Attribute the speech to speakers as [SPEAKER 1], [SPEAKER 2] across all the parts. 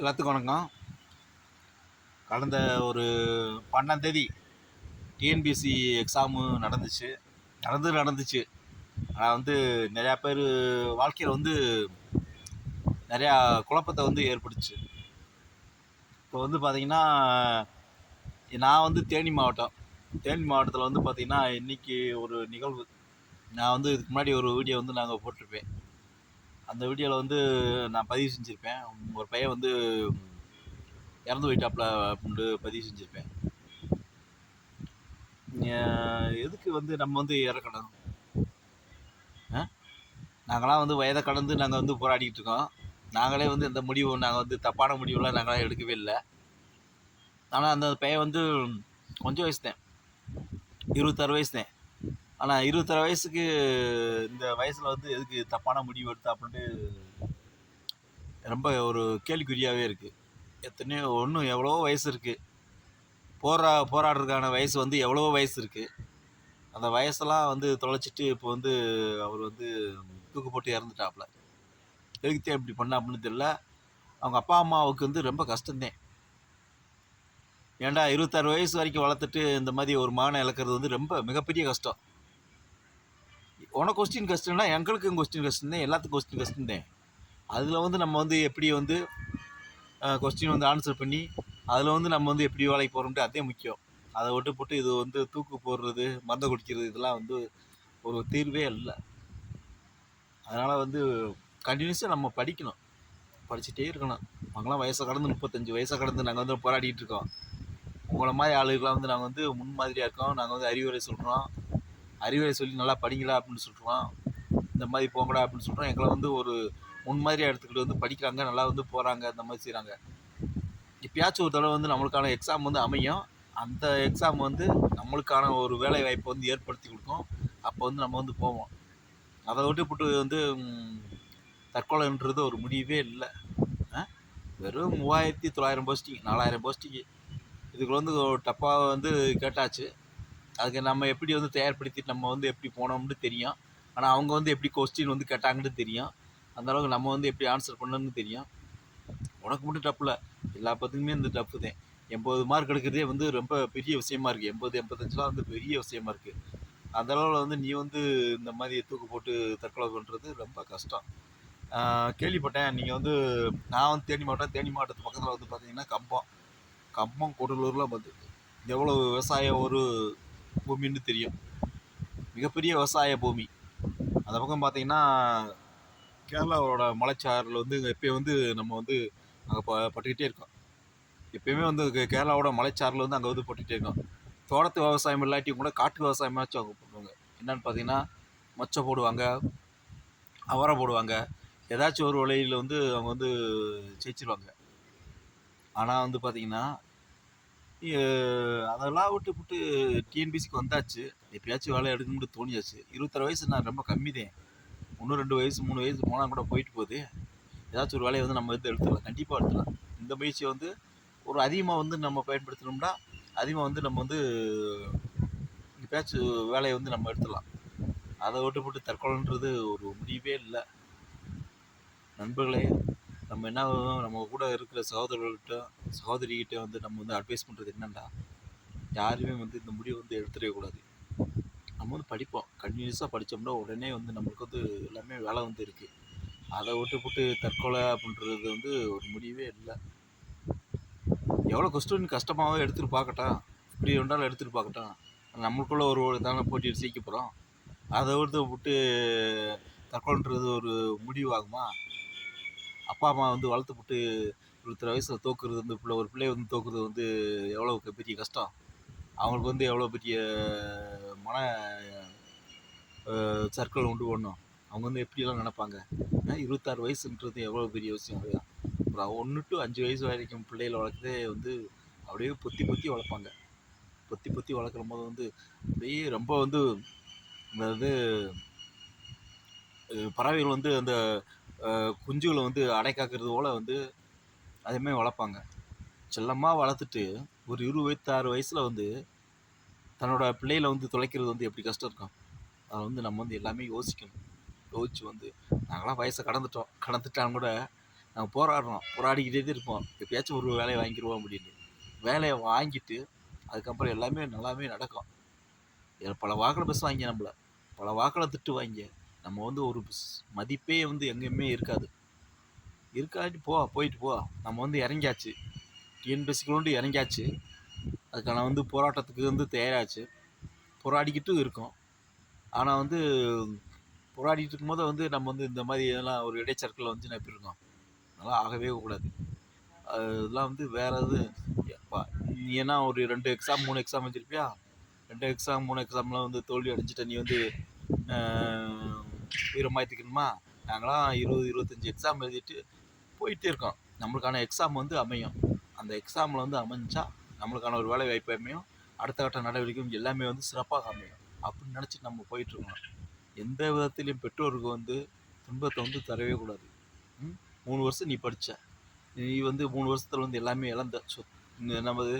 [SPEAKER 1] எல்லாத்துக்கும் வணக்கம். கடந்த ஒரு பன்னெண்டாந்தேதி டிஎன்பிஎஸ்சி எக்ஸாமு நடந்துச்சு. நடந்து நடந்துச்சு. ஆனால் வந்து நிறையா பேர் வாழ்க்கையில் வந்து நிறையா குழப்பத்தை வந்து ஏற்படுச்சு. இப்போ வந்து பார்த்திங்கன்னா நான் வந்து தேனி மாவட்டம். தேனி மாவட்டத்தில் வந்து பார்த்திங்கன்னா இன்றைக்கி ஒரு நிகழ்வு. நான் வந்து இதுக்கு முன்னாடி ஒரு வீடியோ வந்து நாங்கள் போட்டிருப்பேன். அந்த வீடியோவில் வந்து நான் பதிவு செஞ்சுருப்பேன். ஒரு பையன் வந்து இறந்து போயிட்டாப்புல அப்படின்ட்டு பதிவு செஞ்சுருப்பேன். எதுக்கு வந்து நம்ம வந்து இறக்கணும் நாங்களாம் வந்து வயதை கடந்து நாங்கள் வந்து போராடிக்கிட்டு இருக்கோம். நாங்களே வந்து எந்த முடிவும் நாங்கள் வந்து தப்பான முடிவுலாம் நாங்களாம் எடுக்கவே இல்லை. ஆனால் அந்த பையன் வந்து கொஞ்சம் வயசு தான் இருபத்தாறு வயசு தான் ஆனால் இருபத்தாறு வயசுக்கு இந்த வயசில் வந்து எதுக்கு தப்பான முடிவு எடுத்தா அப்படின்ட்டு ரொம்ப ஒரு கேள்விக்குறியாகவே இருக்குது எத்தனையோ ஒன்றும் எவ்வளோ வயசு இருக்குது போரா போராடுறதுக்கான வயசு வந்து எவ்வளோ வயசு இருக்குது அந்த வயசெல்லாம் வந்து தொலைச்சிட்டு இப்போ வந்து அவர் வந்து தூக்கு போட்டு இறந்துட்டாப்புல எதுக்கு இப்படி பண்ண அப்படின்னு தெரியல. அவங்க அப்பா அம்மாவுக்கு வந்து ரொம்ப கஷ்டந்தேன் ஏன்டா இருபத்தாறு வயசு வரைக்கும் வளர்த்துட்டு இந்த மாதிரி ஒரு மகனை இழக்கிறது வந்து ரொம்ப மிகப்பெரிய கஷ்டம். உனக்கு கொஸ்டின் கஷ்டம்னா எங்களுக்கும் கொஸ்டின் கஷ்டம் தான் எல்லாத்துக்கும் கொஸ்டின் கஷ்டம் தான் அதில் வந்து நம்ம வந்து எப்படி வந்து கொஸ்டின் வந்து ஆன்சர் பண்ணி அதில் வந்து நம்ம வந்து எப்படி வேலைக்கு போகிறோம்ட்டு அதே முக்கியம். அதை விட்டு போட்டு இது வந்து தூக்கு போடுறது மருந்தை குடிக்கிறது இதெல்லாம் வந்து ஒரு தீர்வே இல்லை. அதனால் வந்து கண்டினியூஸாக நம்ம படிக்கணும். படிச்சுட்டே இருக்கணும். அவங்களாம் வயசை கடந்து முப்பத்தஞ்சு வயசை கடந்து நாங்கள் வந்து போராடிட்டு இருக்கோம். உங்களை மாதிரி ஆளுகளாம் வந்து நாங்கள் வந்து முன்மாதிரியாக இருக்கோம். நாங்கள் வந்து அறிவுரை சொல்கிறோம் அறிவுரை சொல்லி நல்லா படிங்களா அப்படின்னு சொல்கிறோம் இந்த மாதிரி போங்கடா அப்படின்னு சொல்கிறோம் எங்களை வந்து ஒரு முன்மாதிரியாக எடுத்துக்கிட்டு வந்து படிக்கிறாங்க. நல்லா வந்து போகிறாங்க இந்த மாதிரி செய்கிறாங்க இப்போயாச்சும் ஒரு தடவை வந்து நம்மளுக்கான எக்ஸாம் வந்து அமையும். அந்த எக்ஸாம் வந்து நம்மளுக்கான ஒரு வேலை வாய்ப்பை வந்து ஏற்படுத்தி கொடுக்கும். அப்போ வந்து நம்ம வந்து போவோம். அதை விட்டு போட்டு வந்து தற்கொலைன்றது ஒரு முடிவே இல்லை. வெறும் மூவாயிரத்தி தொள்ளாயிரம் போஸ்டிங் நாலாயிரம் போஸ்டிங்கு இதுக்கு வந்து ஒரு வந்து கேட்டாச்சு. அதுக்கு நம்ம எப்படி வந்து தயார்படுத்திட்டு நம்ம வந்து எப்படி போனோம்னு தெரியும். ஆனால் அவங்க வந்து எப்படி கொஸ்டின் வந்து கேட்டாங்கன்னு தெரியும். அந்த அளவுக்கு நம்ம வந்து எப்படி ஆன்சர் பண்ணணும்னு தெரியும். உனக்கு மட்டும் டப்பில் எல்லா பத்துக்குமே இந்த டப்பு தான். எண்பது மார்க் எடுக்கிறதே வந்து ரொம்ப பெரிய விஷயமா இருக்குது எண்பது எண்பத்தஞ்சுலாம் வந்து பெரிய விஷயமா இருக்குது அந்த அளவில் வந்து நீ வந்து இந்த மாதிரி தூக்கு போட்டு தற்கொலை பண்ணுறது ரொம்ப கஷ்டம். கேள்விப்பட்டேன். நீங்கள் வந்து நான் வந்து தேனி மாவட்டம் தேனி மாவட்டத்து பக்கத்தில் வந்து பார்த்தீங்கன்னா கம்பம். கம்பம் கூடலூரில் வந்து எவ்வளோ விவசாயம் ஒரு பூமின்னு தெரியும். மிகப்பெரிய விவசாய பூமி. அந்த பக்கம் பார்த்தீங்கன்னா கேரளாவோட மலைச்சாரில் வந்து எப்பயும் வந்து நம்ம வந்து அங்கே ப பட்டுக்கிட்டே இருக்கோம். எப்பயுமே வந்து கேரளாவோட மலைச்சாரில் வந்து அங்கே வந்து பட்டுக்கிட்டே இருக்கோம். தோட்டத்து விவசாயம் இல்லாட்டியும் கூட காட்டு விவசாயமாச்சும் அவங்க பண்ணுவாங்க என்னன்னு பார்த்தீங்கன்னா மொச்சை போடுவாங்க அவரை போடுவாங்க. ஏதாச்சும் ஒரு வழியில் வந்து அவங்க வந்து ஜெயிச்சிருவாங்க. ஆனால் வந்து பார்த்திங்கன்னா அதெல்லாம் விட்டு விட்டு டிஎன்பிசிக்கு வந்தாச்சு. எப்பயாச்சும் வேலை எடுக்கணும்னு தோணியாச்சு. இருபத்தாறு வயசு நான் ரொம்ப கம்மி தான் இன்னும் ரெண்டு வயசு மூணு வயசு போனால் கூட போயிட்டு போகுது. ஏதாச்சும் ஒரு வேலையை வந்து நம்ம வந்து எடுத்துடலாம் கண்டிப்பாக எடுத்துடலாம் இந்த முயற்சியை வந்து ஒரு அதிகமாக வந்து நம்ம பயன்படுத்தினோம்னா அதிகமாக வந்து நம்ம வந்து எப்பயாச்சும் வேலையை வந்து நம்ம எடுத்துடலாம் அதை விட்டு போட்டு தற்கொலைன்றது ஒரு முடிவே இல்லை. நண்பர்களே நம்ம என்ன நம்ம கூட இருக்கிற சகோதரர்கள்ட்ட சகோதரிகிட்ட வந்து நம்ம வந்து அட்வைஸ் பண்ணுறது என்னென்னா யாருமே வந்து இந்த முடிவை வந்து எடுத்துடவே கூடாது. நம்ம வந்து படிப்போம். கண்டினியூஸாக படித்தோம்னா உடனே வந்து நம்மளுக்கு வந்து எல்லாமே வேலை வந்து இருக்குது அதை விட்டு போட்டு தற்கொலை அப்படின்றது வந்து ஒரு முடிவே இல்லை. எவ்வளோ கஷ்டம் கஷ்டமாகவே எடுத்துகிட்டு பார்க்கட்டும். இப்படி இருந்தாலும் எடுத்துகிட்டு பார்க்கட்டும். நம்மளுக்குள்ளே ஒரு ஒரு தானே போட்டியில் ஜெயிக்க போகிறோம் அதை விட்டு விட்டு தற்கொலைன்றது ஒரு முடிவாகுமா? அப்பா அம்மா வந்து வளர்த்து விட்டு இருபத்தொரு வயசில் தோக்குறது வந்து பிள்ளை ஒரு பிள்ளைய வந்து தோக்குறது வந்து எவ்வளோ பெரிய கஷ்டம். அவங்களுக்கு வந்து எவ்வளோ பெரிய மன சர்க்கிள் உண்டு பண்ணும் அவங்க வந்து எப்படியெல்லாம் நினைப்பாங்க? இருபத்தாறு வயசுன்றது எவ்வளோ பெரிய விஷயம் அப்படியா அப்புறம் ஒன்று டு அஞ்சு வயசு வரைக்கும் பிள்ளைகளை வளர்க்குறதே வந்து அப்படியே பொத்தி பொத்தி வளர்ப்பாங்க. பொத்தி பொத்தி வளர்க்குற போது வந்து அப்படியே ரொம்ப வந்து அதாவது அஹ் பறவைகள் வந்து அந்த குஞ்சுகளை வந்து அடை காக்கிறது போல் வந்து அதேமாதிரி வளர்ப்பாங்க. செல்லமாக வளர்த்துட்டு ஒரு இருபத்தாறு வயசில் வந்து தன்னோட பிள்ளைகளை வந்து தொலைக்கிறது வந்து எப்படி கஷ்டம் இருக்கும்? அதை வந்து நம்ம வந்து எல்லாமே யோசிக்கணும். யோசிச்சு வந்து நாங்களாம் வயசை கடந்துட்டோம். கடந்துட்டாலும் கூட நாங்கள் போராடுறோம். போராடிக்கிட்டே தான் இருப்போம். எப்பயாச்சும் ஒரு வேலையை வாங்கிடுவோம் அப்படின்னு. வேலையை வாங்கிட்டு அதுக்கப்புறம் எல்லாமே நல்லாவே நடக்கும். பல வாக்கில் வாங்கி நம்மள. பல வாக்கில் திட்டுவாங்க நம்ம வந்து ஒரு மதிப்பே வந்து எங்கேயுமே இருக்காது. இருக்காட்டி போ போயிட்டு போ. நம்ம வந்து இறங்கியாச்சு. டிஎன்பிஎஸ்சிக்குள்ளோண்டு இறங்கியாச்சு. அதுக்கான வந்து போராட்டத்துக்கு வந்து தயாராச்சு. போராடிக்கிட்டும் இருக்கோம். ஆனால் வந்து போராடிட்டு இருக்கும்போது வந்து நம்ம வந்து இந்த மாதிரி இதெல்லாம் ஒரு இடைச்சற்களில் வந்து நான் எப்படி இருக்கோம் அதெல்லாம் ஆகவே கூடாது. அதெல்லாம் வந்து வேற இது நீ என்ன ஒரு ரெண்டு எக்ஸாம் மூணு எக்ஸாம் வச்சுருப்பியா? ரெண்டு எக்ஸாம் மூணு எக்ஸாம்லாம் வந்து தோல்வி அடைஞ்சிட்ட நீ வந்து வீரமாய்த்திக்கணுமா நாங்களாம் இருபது இருபத்தஞ்சி எக்ஸாம் எழுதிட்டு போயிட்டே இருக்கோம். நம்மளுக்கான எக்ஸாம் வந்து அமையும். அந்த எக்ஸாமில் வந்து அமைஞ்சா நம்மளுக்கான ஒரு வேலை வாய்ப்பு அமையும். அடுத்த கட்ட நடவடிக்கையும் எல்லாமே வந்து சிறப்பாக அமையும். அப்படின்னு நினச்சி நம்ம போயிட்டுருக்கோம் எந்த விதத்திலையும் பெற்றோருக்கு வந்து துன்பத்தை வந்து தரவே கூடாது. மூணு வருஷம் நீ படித்த நீ வந்து மூணு வருஷத்தில் வந்து எல்லாமே இழந்த. சொத் இந்த நமது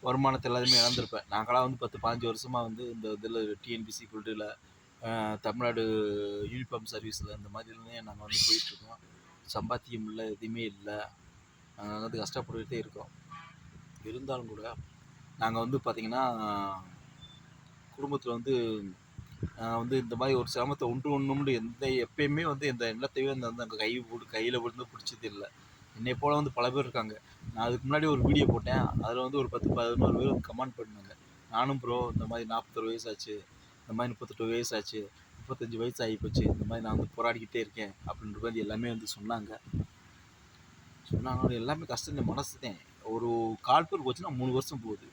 [SPEAKER 1] வருமானத்தை எல்லாத்தையுமே இழந்திருப்பேன் நாங்களாம் வந்து பத்து பாஞ்சு வருஷமாக வந்து இந்த இதில் டிஎன்பிசி குல்டில் தமிழ்நாடு யூனிஃபார்ம் சர்வீஸில் இந்த மாதிரிலேயே நாங்கள் வந்து போயிட்டுருக்கோம். சம்பாத்தியம் இல்லை எதுவுமே இல்லை. நாங்கள் வந்து கஷ்டப்பட்டுக்கிட்டே இருக்கோம். இருந்தாலும் கூட நாங்கள் வந்து பார்த்திங்கன்னா குடும்பத்தில் வந்து வந்து இந்த மாதிரி ஒரு சிரமத்தை உண்டு ஒன்றும்னு எந்த எப்பயுமே வந்து எந்த எண்ணத்தையும் அந்த வந்து அங்கே கை போட்டு கையில் விழுந்து பிடிச்சது இல்லை. என்னை போல் வந்து பல பேர் இருக்காங்க. நான் அதுக்கு முன்னாடி ஒரு வீடியோ போட்டேன். அதில் வந்து ஒரு பத்து பதினோரு பேர் கமெண்ட் பண்ணாங்க நானும் ப்ரோ இந்த மாதிரி நாற்பத்தொரு வயசாச்சு இந்த மாதிரி முப்பத்தெட்டு வயசு ஆச்சு முப்பத்தஞ்சு வயசு ஆகி போச்சு இந்த மாதிரி நான் வந்து போராடிக்கிட்டே இருக்கேன் அப்படின்ற மாதிரி எல்லாமே வந்து சொன்னாங்க. சொன்னாங்க. எல்லாமே கஷ்டம். மனசு தான். ஒரு கால்பர் போச்சுன்னா மூணு வருஷம் போகுது.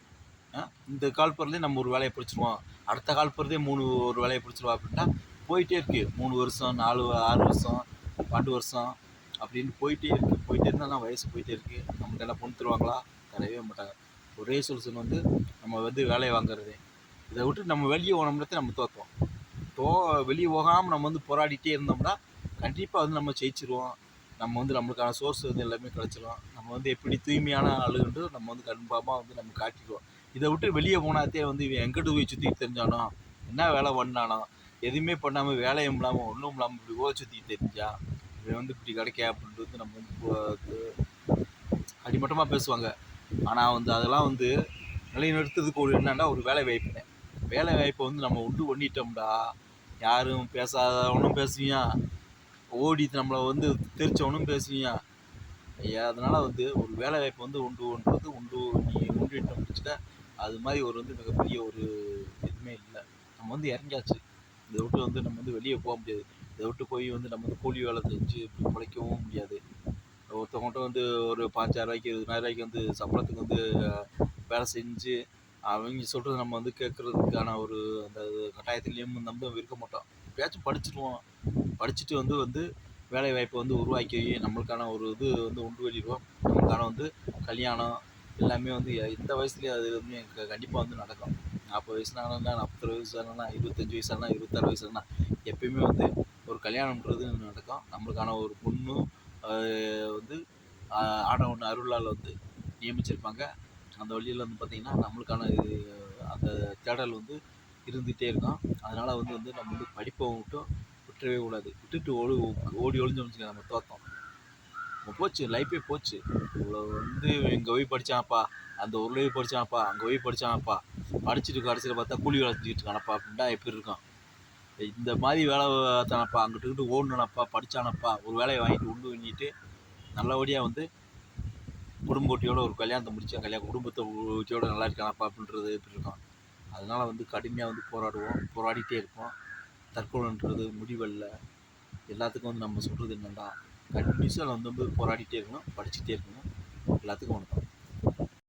[SPEAKER 1] இந்த கால்பர்லேயே நம்ம ஒரு வேலையை பிடிச்சிருவோம். அடுத்த கால்பர்லேயே மூணு ஒரு வேலையை பிடிச்சிருவோம் அப்படின்னா போயிட்டே இருக்கு. மூணு வருஷம் நாலு ஆறு வருஷம் பன்னெண்டு வருஷம் அப்படின்னு போயிட்டே இருக்கு. போயிட்டே இருந்தாலும் வயசு போயிட்டே இருக்கு. நமக்கு என்ன பொண்ணு தருவாங்களா? தரவே மாட்டாங்க. ஒரே சொல்யூஷன் வந்து நம்ம வந்து வேலையை வாங்குறது. இதை விட்டு நம்ம வெளியே போனோம்னா நம்ம தோற்றுவோம் தோ வெளியே போகாமல் நம்ம வந்து போராடிட்டே இருந்தோம்னா கண்டிப்பாக வந்து நம்ம ஜெயிச்சிருவோம். நம்ம வந்து நம்மளுக்கான சோர்ஸ் வந்து எல்லாமே கிடச்சிரும். நம்ம வந்து எப்படி தூய்மையான ஆளுன்ட்டு நம்ம வந்து கன்ஃபார்மாக வந்து நம்ம காட்டிக்குவோம். இதை விட்டு வெளியே போனாத்தே வந்து இவன் எங்கிட்டு போய் சுற்றி தெரிஞ்சானோ? என்ன வேலை பண்ணானோ? எதுவுமே பண்ணாமல் வேலையும் இல்லாமல் ஒன்றும் இல்லாமல் இப்படி ஓ சுற்றி தெரிஞ்சா? இவன் வந்து இப்படி கிடைக்க அப்படின்ட்டு வந்து நம்ம வந்து அடிமட்டமாக பேசுவாங்க. ஆனால் வந்து அதெல்லாம் வந்து நிலைநிறுத்துறதுக்கு ஒரு என்னன்னா ஒரு வேலை வாய்ப்புனேன் வேலை வாய்ப்பை வந்து நம்ம உண்டு பண்ணிட்டோம்டா. யாரும் பேசாதவனும் பேசுவியான் ஓடி நம்மளை வந்து தெரிச்சவனும் பேசுவியான் ஐயா அதனால் வந்து ஒரு வேலை வாய்ப்பு வந்து உண்டு ஒன்றது உண்டு நீ உண்டிட்டோம் முடிச்சுட்டா. அது மாதிரி ஒரு வந்து மிகப்பெரிய ஒரு எதுவுமே இல்லை. நம்ம வந்து இறங்கியாச்சு. இதை விட்டு வந்து நம்ம வந்து வெளியே போக முடியாது. இதை விட்டு போய் வந்து நம்ம வந்து கூலி வேலை செஞ்சு இப்படி பிழைக்கவும் முடியாது. ஒருத்தவங்கள்ட்ட வந்து ஒரு பாஞ்சாயிரம் ரூபாய்க்கு இருபதாயிரம் ரூபாய்க்கு வந்து சம்பளத்துக்கு வந்து வேலை செஞ்சு அவங்க சொல்கிறது நம்ம வந்து கேட்குறதுக்கான ஒரு அந்த கட்டாயத்துலேயும் நம்ப இருக்க மாட்டோம். எப்பயாச்சும் படிச்சிடுவோம் படிச்சுட்டு வந்து வந்து வேலை வாய்ப்பை வந்து உருவாக்கி நம்மளுக்கான ஒரு இது வந்து உண்டு வெளியிடுவோம். நம்மளுக்கான வந்து கல்யாணம் எல்லாமே வந்து எந்த வயசுலேயும் அது வந்து கண்டிப்பாக வந்து நடக்கும். நாற்பது வயசுனாலும் நாற்பத்தொரு ஆனால் இருபத்தஞ்சி வயசானா இருபத்தாறு வயசுனா எப்பயுமே வந்து ஒரு கல்யாணம்ன்றது நடக்கும். நம்மளுக்கான ஒரு பொண்ணு வந்து ஆடவன் அருளால் வந்து நியமிச்சிருப்பாங்க. அந்த வழியில் வந்து பார்த்திங்கன்னா நம்மளுக்கான இது, அந்த தேடல் வந்து இருந்துகிட்டே இருக்கும். அதனால் வந்து வந்து நம்ம வந்து படிப்பை மட்டும் விட்டுறவே கூடாது. விட்டுட்டு ஓடி ஓடி ஒழிஞ்சோம்னு நம்ம தோத்தோம். நம்ம போச்சு லைஃபே போச்சு. இவ்வளோ வந்து இங்கே போய் படித்தான்ப்பா அந்த ஊரில் போய் படித்தான்ப்பா அங்கே போய் படித்தான்ப்பா படிச்சுட்டு கடைசியில் பார்த்தா கூலி வேலை செஞ்சுட்டு இருக்கானப்பா அப்படின்னா எப்படி இருக்கும். இந்த மாதிரி வேலை தானப்பா அங்கிட்டு இங்கிட்டு ஓடணுனப்பா படித்தானப்பா ஒரு வேலையை வாங்கிட்டு உண்டு வாங்கிட்டு நல்லபடியாக வந்து குடும்ப ஒரு கல்யாணத்தை முடிச்சா கல்யாணம் குடும்பத்தை நல்லா இருக்கானப்பா அப்படின்றது எப்படி இருக்கும். அதனால் வந்து கடுமையாக வந்து போராடுவோம் போராடிட்டே இருப்போம். தற்கொலைன்றது முடிவல்ல எல்லாத்துக்கும் வந்து நம்ம சொல்கிறது என்னென்னா கண்டினியூஸாக வந்து வந்து போராடிட்டே இருக்கணும் படிச்சுட்டே இருக்கணும். எல்லாத்துக்கும் ஒன்று